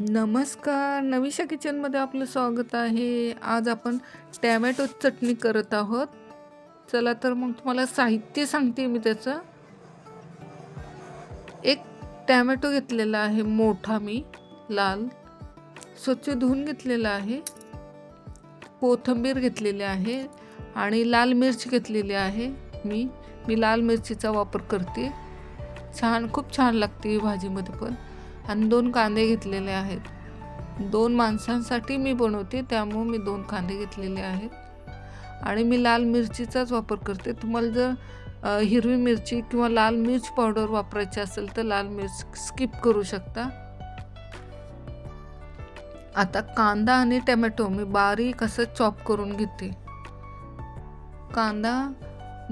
नमस्कार. नवीशा किचनमध्ये आपलं स्वागत आहे. आज आपण टॅमॅटो चटणी करत आहोत. चला तर मग तुम्हाला साहित्य सांगते मी त्याचं. एक टॅमॅटो घेतलेला आहे मोठा मी लाल. स्वच्छ धुवून घेतलेला आहे. कोथिंबीर घेतलेली आहे आणि लाल मिरची घेतलेली आहे मी. मी लाल मिरचीचा वापर करते. छान खूप छान लागते भाजीमध्ये पण. आणि दोन कांदे घेतलेले आहेत. दोन माणसांसाठी मी बनवते त्यामुळं मी दोन कांदे घेतलेले आहेत. आणि मी लाल मिरचीचाच वापर करते. तुम्हाला जर हिरवी मिरची किंवा लाल मिर्च पावडर वापरायची असेल तर लाल मिर्च स्किप करू शकता. आता कांदा आणि टमॅटो मी बारीक असं चॉप करून घेते. कांदा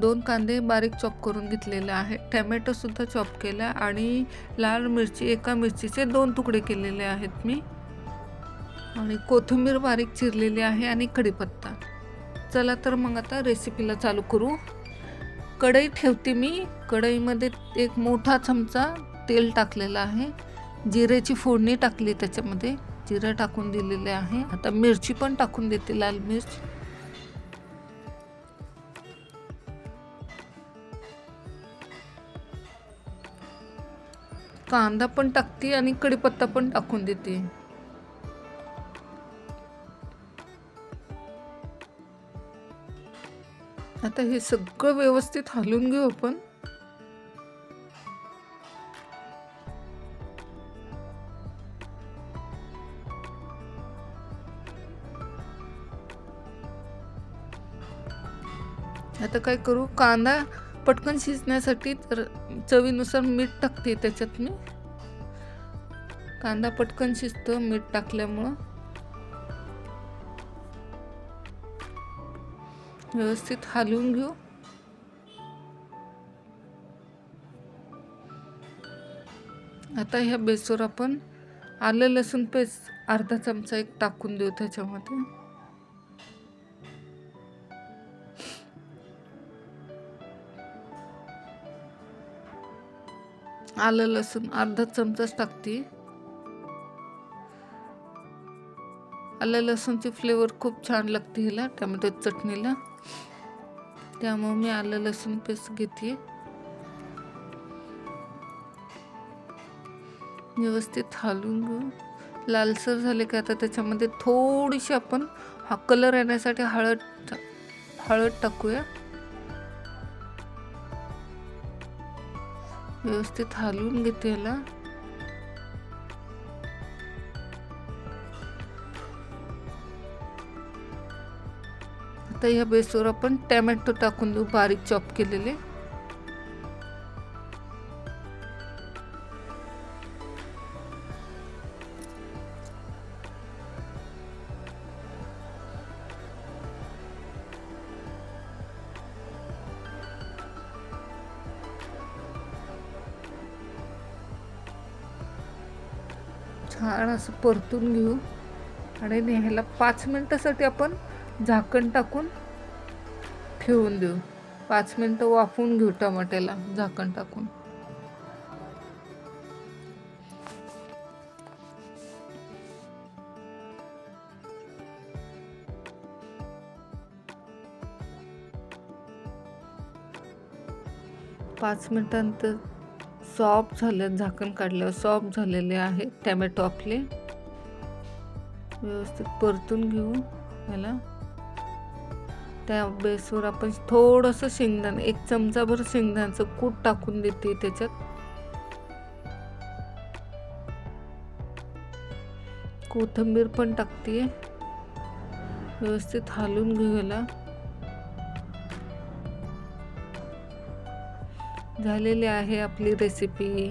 दोन कांदे बारीक चॉप करून घेतलेले आहे टॅमॅटोसुद्धा चॉप केला आणि लाल मिरची एका मिरचीचे दोन तुकडे केलेले आहेत मी. आणि कोथिंबीर बारीक चिरलेली आहे आणि कढीपत्ता. चला तर मग आता रेसिपीला चालू करू. कढई ठेवते मी. कढईमध्ये एक मोठा चमचा तेल टाकलेला आहे. जिरेची फोडणी टाकली त्याच्यामध्ये. जिरं टाकून दिलेले आहे. आता मिरची पण टाकून देते लाल मिर्च. कांदा पण टाकते आणि कढीपत्ता पण टाकून देते. आता हे सगळं व्यवस्थित हलवून घेऊ आपण. आता काय करू? कांदा पटकन शिजण्यासाठी तर चवीनुसार मीठ टाकते त्याच्यात मी. कांदा पटकन शिजतो मीठ टाकल्यामुळं. व्यवस्थित हलवून घेऊ. आता ह्या बेसवर आपण आलं लसूण पेस्ट अर्धा चमचा एक टाकून देऊ त्याच्यामध्ये. आलं लसूण अर्धा चमचाच टाकते. आलं लसूणची फ्लेवर खूप छान लागते हिला टमॅटो चटणीला. त्यामुळे मी आलं लसूण पेस्ट घेते. व्यवस्थित हालून घेऊ. लालसर झाले की आता त्याच्यामध्ये थोडीशी आपण हा कलर येण्यासाठी हळद हळद टाकूया. व्यवस्थित हलवून घेते याला. आता या बेसवर आपण टॅमॅटो टाकून देऊ बारीक चॉप केलेले. छान असं परतून घेऊ आणि ह्याला पाच मिनटासाठी आपण झाकण टाकून ठेवून देऊ. पाच मिनटं वाफवून घेऊ टमाट्याला झाकण टाकून. पाच मिनिटांनंतर सॉफ्ट झाले झाकण काढल्यावर सॉफ्ट झालेले आहे टॅमॅटो आपले. व्यवस्थित परतून घेऊ याला. त्या बेसवर आपण थोडंसं शेंगदाण एक चमचाभर शेंगदाण्याचं कूट टाकून देते त्याच्यात. कोथिंबीर पण टाकते व्यवस्थित हालून घेऊ झालेली आहे आपली रेसिपी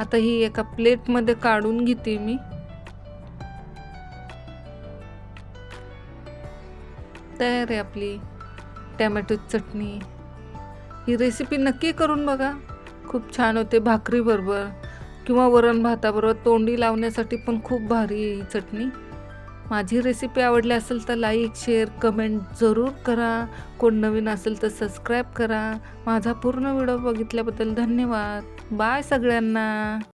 आता ही एका प्लेटमध्ये काढून घेते मी. तयार आहे आपली टॅमॅटो चटणी. ही रेसिपी नक्की करून बघा. खूप छान होते भाकरीबरोबर किंवा वरण भाताबरोबर तोंडी लावण्यासाठी पण खूप भारी आहे ही चटणी. माझी रेसिपी आवडली असेल तर लाईक शेअर कमेंट जरूर करा. कोण नवीन असेल तर सबस्क्राईब करा. माझा पूर्ण व्हिडिओ बघितल्याबद्दल धन्यवाद. बाय सगळ्यांना.